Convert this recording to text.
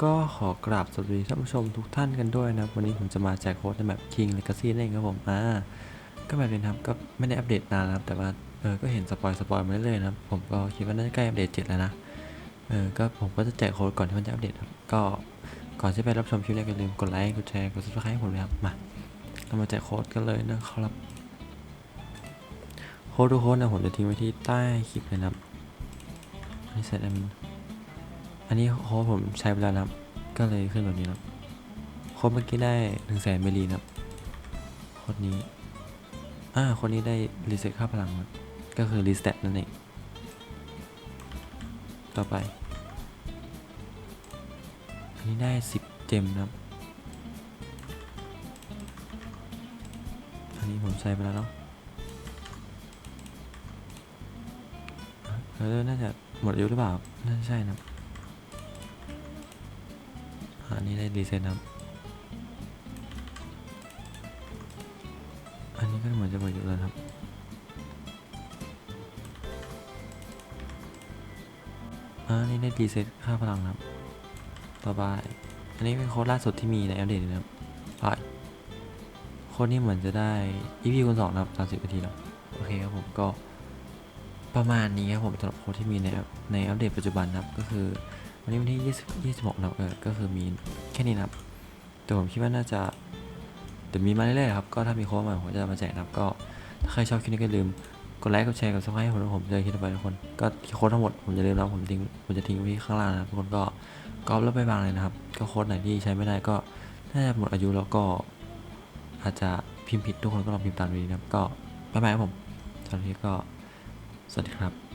ก็ขอกราบสวัสดีท่านผู้ชมทุกท่านกันด้วยนะวันนี้ผมจะมาแจกโค้ดในแบบ King Legacy นั่นเองครับผมอ่าก็แบบนี้ครับก็ไม่ได้อัปเดตนานแล้วครับแต่ว่าเออก็เห็นสปอยสปอยมาเรื่อยๆนะผมก็คิดว่าน่าจะใกล้อัปเดต7แล้วนะเออก็ผมก็จะแจกโค้ดก่อนที่มันจะอัปเดตครับก็ก่อนที่ไปรับชมคลิปนี้ก็อย่าลืมกดไลค์กดแชร์กด subscribe ให้ผมเลยครับมาเรามาแจกโค้ดกันเลยนะครับโค้ดทุกโค้ดนะผมจะทิ้งไว้ที่ใต้คลิปเลยนะครับนี่เสร็จแล้วมิน อันนี้โค้ดผมใช้ไปแล้วนะครับ ก็เลยขึ้นแบบนี้นะครับโค้ดเมื่อกี้ได้หนึ่งแสนเมลีนะครับโค้ดนี้ อ่าโค้ดนี้ได้รีเซ็ตค่าพลังครับก็คือรีสเตตนั่นเอง ต่อไป อันนี้ได้สิบเจมนะครับ อันนี้ผมใช้ไปแล้วเนาะเออน่าจะหมดอายุหรือเปล่า น่าจะใช่นะ อันนี้ได้รีเซ็ตนครับ อันนี้ก็เหมือนจะหมดอยู่แล้วครับอันนี้ได้รีเซ็ตค่าพลังครับ ต่อไป อันนี้เป็นโค้ดล่าสุดที่มีในอัปเดตนะครับไปโค้ดนี้เหมือนจะได้ EP คูณสองนะครับ30นาทีแล้ว โอเคครับผมก็ประมาณนี้ครับผมสำหรับโค้ดที่มีในในอัปเดตปัจจุบันนะครับก็คือ วันนี้วันที่20 26นับเออก็คือมีแค่นี้นะครับแต่ผมคิดว่าน่าจะเดี๋ยวมีมาเรื่อยๆครับก็ถ้ามีโค้ดใหม่ผมจะมาแจกนะครับก็ถ้าใครชอบคลิปนี้ก็อย่าลืมกดไลค์กดแชร์กับสไครต์ให้ผมด้วยผมจะได้คลิปต่อไปทุกคนก็โค้ดทั้งหมดผมจะลืมแล้วผมทิ้งผมจะทิ้งไว้ข้างล่างนะทุกคนก็ก๊อปแล้วไปวางเลยนะครับ ก็โค้ดไหนที่ใช้ไม่ได้ก็น่าจะหมดอายุแล้วก็อาจจะพิมพ์ผิดทุกคนก็ลองพิมพ์ตามดีนะครับก็บ๊ายบายครับผมสำหรับวันนี้ก็สวัสดีครับ